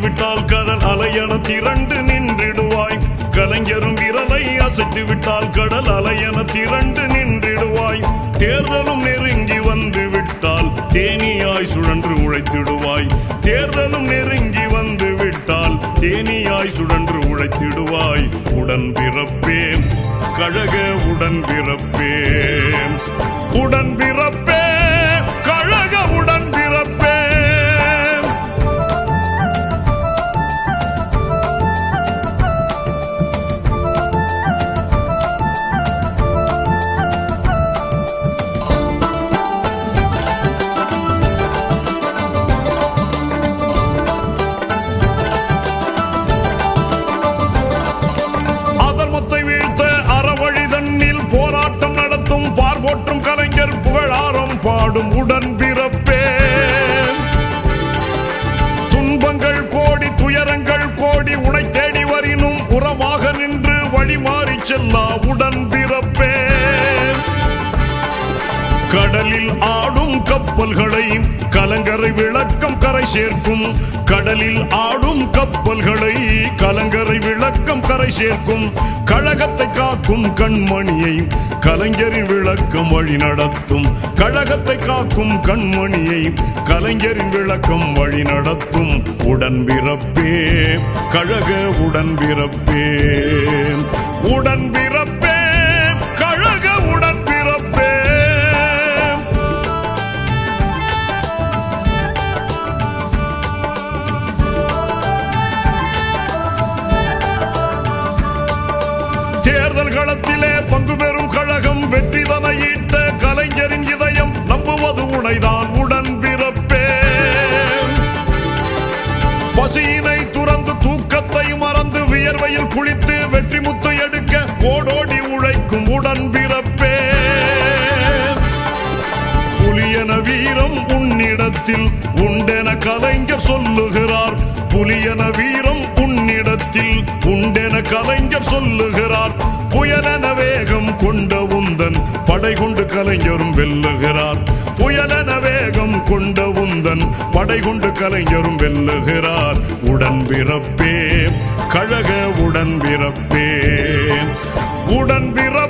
விட்டால் கடல் அலையன திரண்டு நின்றிடுவாய். கலைஞரும் விரலை அசைத்து விட்டால் கடல் அலையன திரண்டு நின்றிடுவாய். தேர்தலும் நெருங்கி வந்து விட்டால் தேனியாய் சுழன்று உழைத்திடுவாய். தேர்தலும் நெருங்கி வந்து விட்டால் தேனியாய் சுழன்று உழைத்திடுவாய். உடன் பிறப்பேன். கழக உடன் பிறப்பேன். உடன் பிறப்பேன். பாடும் உடன் பிறப்பே துன்பங்கள் கோடி துயரங்கள் கோடி உனை தேடி வரினும் உறவாக நின்று வழி மாறி செல்லா உடன் பிறப்பே கடலில் ஆடும் கப்பல்களை கலங்கரை விளக்கம் கரை சேர்க்கும் கடலில் ஆடும் சேர்க்கும் கழகத்தை காக்கும் கண்மணியை கலைஞரின் விளக்கம் வழி நடத்தும். கழகத்தை காக்கும் கண்மணியை கலைஞரின் விளக்கம் வழி நடத்தும். உடன் பிறப்பே கழக உடன் பிறப்பே குளித்து வெற்றி முத்து எடுக்க ஓடோடி உழைக்கும் உடன் பிறப்பே. புலியன வீரம் உன்னிடத்தில் உண்டென கலைஞர் சொல்லுகிறார். புலியன வீரம் உன் உண்டென கலைஞர் சொல்லுகிறார். புயலென வேகம் கொண்ட உந்தன் படை கொண்டு கலைஞரும் வெல்லுகிறார். புயலென வேகம் கொண்ட உந்தன் படை கொண்டு கலைஞரும் வெல்லுகிறார். உடன் பிறப்பே கழக உடன் பிறப்பே உடன் பிறப்பே